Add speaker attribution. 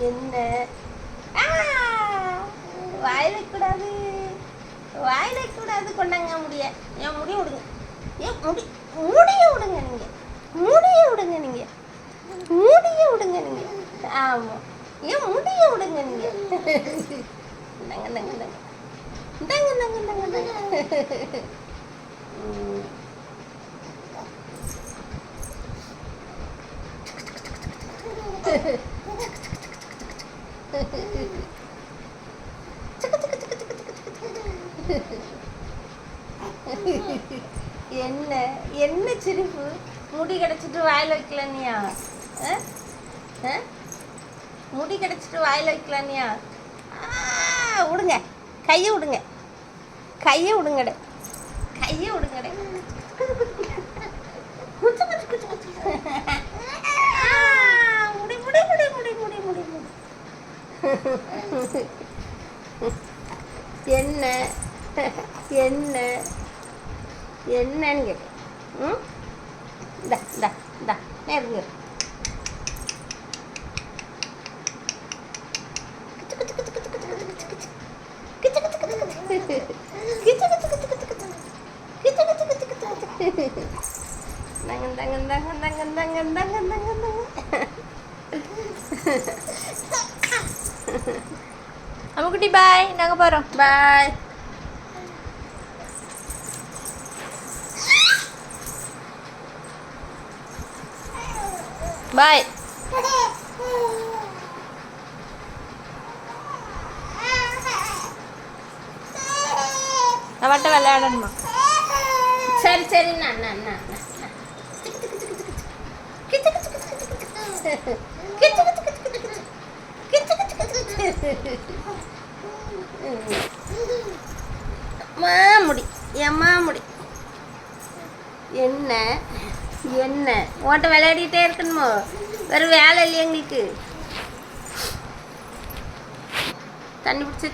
Speaker 1: என்ன? ஆ, வாயில கூடாது. வாயில கூடாது கொண்டாங்க முடிய. என் முடிய விடுங்க. ஏன் முடி முடிய விடுங்க நீங்க. முடிய விடுங்க நீங்க. முடிய விடுங்க நீங்க. ஆமா. ஏன் முடிய விடுங்க நீங்க. இந்தாங்க இந்தாங்க இந்தாங்க. இந்தாங்க இந்தாங்க இந்தாங்க இந்தாங்க. ம். என்ன என்ன சிரிப்பு? முடி கிடச்சிட்டு வாயில் வைக்கலனியா ஆ? ஆ? முடி கிடச்சிட்டு வாயில் வைக்கலனியா விடுங்க கையை விடுங்க கையை விடுங்கடே கையை விடுங்கடே என்ன என்ன என்னன்னு கேட்டேன் ம் இந்தா இந்தா இந்தா நேரம் Tangan, tangan, tangan, tangan, tangan, tangan, tangan, tangan.
Speaker 2: அம்முக்குட்டி பாய் நாங்கள் போகிறோம்
Speaker 1: பாய்
Speaker 2: பாய் அவட்ட விளையாடணுமா
Speaker 1: சரி சரி நான் நான் நான் மாமுடி என் மாமுடி என்ன என்ன? ஓட்ட விளையாடிட்டே இருக்கணுமோ? வேறு வேலை இல்லையா எங்களுக்கு? தண்ணி பிடிச்சி